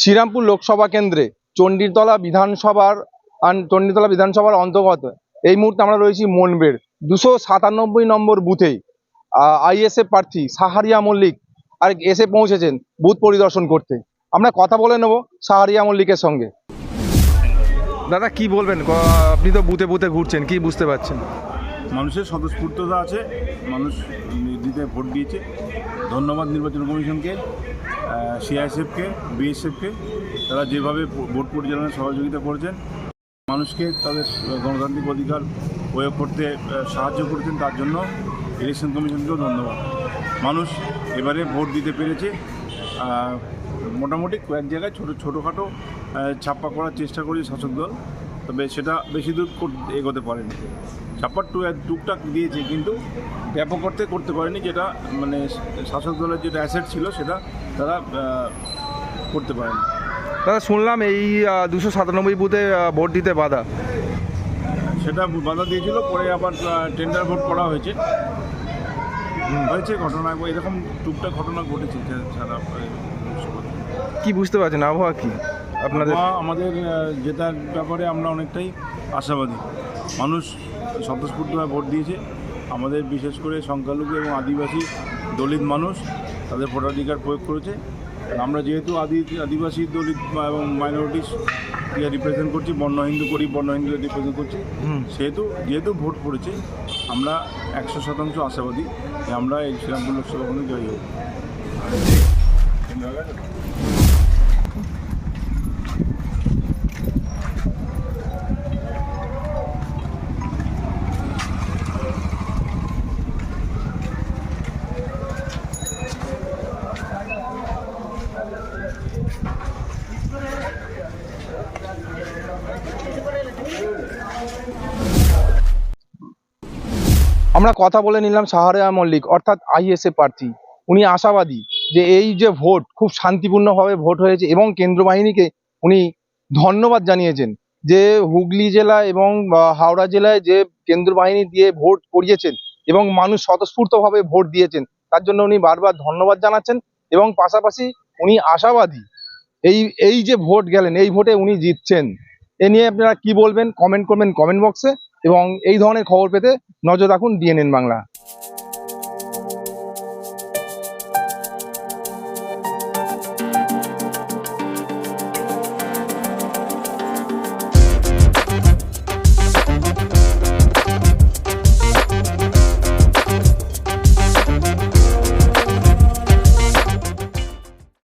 শ্রীরামপুর লোকসভা কেন্দ্রে চণ্ডীতলা বিধানসভার চণ্ডীতলা বিধানসভার অন্তর্গত। এই মুহূর্তে আমরা রয়েছি মনবের। দুশো সাতানব্বই নম্বর বুথে আইএসএফ প্রার্থী সাহারিয়া মল্লিক আর এসে পৌঁছেছেন বুথ পরিদর্শন করতে। আমরা কথা বলে নেব সাহারিয়া মল্লিকের সঙ্গে। দাদা, কি বলবেন? আপনি তো বুথে বুথে ঘুরছেন, কি বুঝতে পারছেন? মানুষের স্বতঃস্ফূর্ততা আছে, মানুষ দিতে ভোট দিয়েছে। ধন্যবাদ নির্বাচন কমিশনকে সিআইএসএফকে, বিএসএফকে, তারা যেভাবে ভোট পরিচালনায় সহযোগিতা করেছেন, মানুষকে তাদের গণতান্ত্রিক অধিকার প্রয়োগ করতে সাহায্য করেছেন, তার জন্য ইলেকশন কমিশনকেও ধন্যবাদ। মানুষ এবারে ভোট দিতে পেরেছে মোটামুটি কয়েক জায়গায় ছোটো, ছোটোখাটো ছাপ্পা করার চেষ্টা করেছে শাসক দল। তবে সেটা বেশি দূর এগোতে পারেনি। ছাপ্পার টু টুকটাক দিয়েছে কিন্তু ব্যাপক অর্থে করতে পারেনি যেটা মানে শাসক দলের যেটা অ্যাসেট ছিল সেটা তারা করতে পারেনি। দাদা শুনলাম এই দুশো সাতানব্বই বুথে ভোট দিতে বাধা। সেটা বাধা দিয়েছিল পরে আবার টেন্ডার ভোট করা হয়েছে। হয়েছে ঘটনা এরকম টুকটাক ঘটনা ঘটেছে সারা কি বুঝতে পারছেন? আবহাওয়া কি? আপনাদের? আমাদের জেতার ব্যাপারে আমরা অনেকটাই আশাবাদী। মানুষ স্বতঃস্ফূর্তভাবে ভোট দিয়েছে। আমাদের বিশেষ করে সংখ্যালঘু এবং আদিবাসী দলিত মানুষ তাদের ভোটাধিকার প্রয়োগ করেছে। আমরা যেহেতু আদি আদিবাসী দলিত এবং মাইনরিটিস রিপ্রেজেন্ট করছি বর্ণ হিন্দু করি বর্ণ হিন্দু রিপ্রেজেন্ট করছি। সেহেতু যেহেতু ভোট পড়েছে আমরা একশো শতাংশ আশাবাদী যে আমরা এই শ্রীরামপুর লোকসভা জয়ী হব। আমরা কথা বলে নিলাম সাহারিয়া মল্লিক, অর্থাৎ আইএসএ প্রার্থী। উনি আশাবাদী যে এই যে ভোট খুব শান্তিপূর্ণভাবে ভোট হয়েছে এবং কেন্দ্র বাহিনীকে উনি ধন্যবাদ জানিয়েছেন যে হুগলি জেলা এবং হাওড়া জেলায় যে কেন্দ্র বাহিনী দিয়ে ভোট করিয়েছেন এবং মানুষ স্বতঃস্ফূর্তভাবে ভোট দিয়েছেন, তার জন্য উনি বারবার ধন্যবাদ জানাচ্ছেন এবং পাশাপাশি উনি আশাবাদী এই এই যে ভোট গেলেন, এই ভোটে উনি জিতছেন। এ নিয়ে আপনারা কি বলবেন? কমেন্ট করবেন কমেন্ট বক্সে এবং এই ধরনের খবর পেতে নজর রাখুন ডিএনএন বাংলা।